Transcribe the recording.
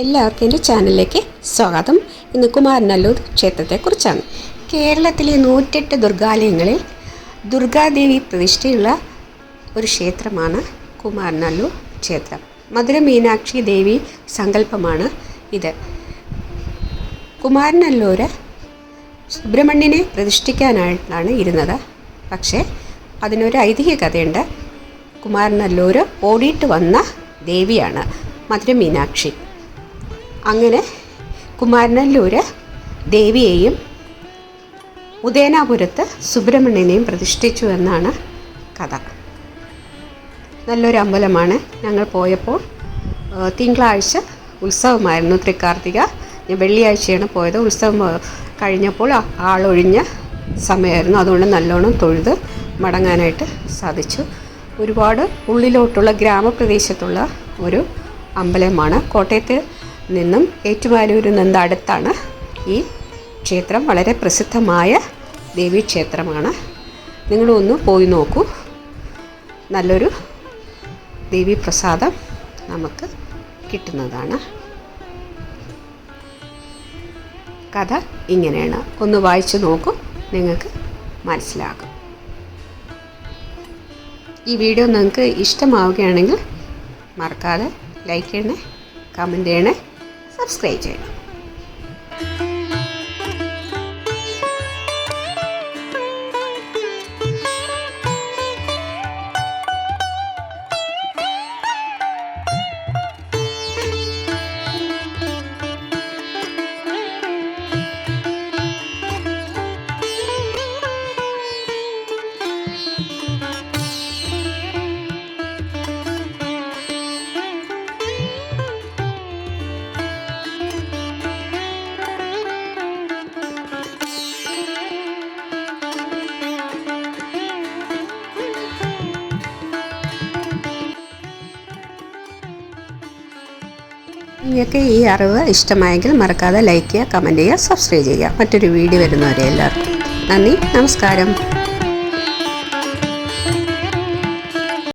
എല്ലാവർക്കും എന്റെ ചാനലിലേക്ക് സ്വാഗതം. ഇന്ന് കുമാരനല്ലൂർ ക്ഷേത്രത്തെക്കുറിച്ചാണ്. കേരളത്തിലെ നൂറ്റെട്ട് ദുർഗാലയങ്ങളിൽ ദുർഗാദേവി പ്രതിഷ്ഠയുള്ള ഒരു ക്ഷേത്രമാണ് കുമാരനല്ലൂർ ക്ഷേത്രം. മധുര മീനാക്ഷി ദേവി സങ്കല്പമാണ് ഇത്. കുമാരനല്ലൂർ സുബ്രഹ്മണ്യനെ പ്രതിഷ്ഠിക്കാനായിട്ടാണ് ഇരുന്നത്. പക്ഷേ അതിനൊരു ഐതിഹ്യ കഥയുണ്ട്. കുമാരനല്ലൂർ ഓടിയിട്ട് വന്ന ദേവിയാണ് മധുര മീനാക്ഷി. അങ്ങനെ കുമാരനല്ലൂര് ദേവിയെയും ഉദയനാപുരത്ത് സുബ്രഹ്മണ്യനെയും പ്രതിഷ്ഠിച്ചു എന്നാണ് കഥ. നല്ലൊരു അമ്പലമാണ്. ഞങ്ങൾ പോയപ്പോൾ തിങ്കളാഴ്ച ഉത്സവമായിരുന്നു തൃക്കാർത്തിക. ഞാൻ വെള്ളിയാഴ്ചയാണ് പോയത്. ഉത്സവം കഴിഞ്ഞപ്പോൾ ആളൊഴിഞ്ഞ സമയമായിരുന്നു. അതുകൊണ്ട് നല്ലോണം തൊഴുത് മടങ്ങാനായിട്ട് സാധിച്ചു. ഒരുപാട് ഉള്ളിലോട്ടുള്ള ഗ്രാമപ്രദേശത്തുള്ള ഒരു അമ്പലമാണ്. കോട്ടയത്ത് നിന്നും ഏറ്റുമാനൂരിൽ നിന്ന് അടുത്താണ് ഈ ക്ഷേത്രം. വളരെ പ്രസിദ്ധമായ ദേവീക്ഷേത്രമാണ് നിങ്ങളൊന്ന് പോയി നോക്കൂ. നല്ലൊരു ദേവീപ്രസാദം നമുക്ക് കിട്ടുന്നതാണ്. കഥ ഇങ്ങനെയാണ്. ഒന്ന് വായിച്ചു നോക്കും നിങ്ങൾക്ക് മനസ്സിലാകും. ഈ വീഡിയോ നിങ്ങൾക്ക് ഇഷ്ടമാവുകയാണെങ്കിൽ മറക്കാതെ ലൈക്ക് ചെയ്യണേ കമന്റ് ചെയ്യണേ. സബ്സ്ക്രൈബ് ചെയ്യണം നിങ്ങൾക്ക് ഈ അറിവ് ഇഷ്ടമായെങ്കിൽ മറക്കാതെ ലൈക്ക് ചെയ്യുക കമന്റ് ചെയ്യുക സബ്സ്ക്രൈബ് ചെയ്യുക. മറ്റൊരു വീഡിയോ വരുന്നവരെ എല്ലാവർക്കും. നന്ദി നമസ്കാരം.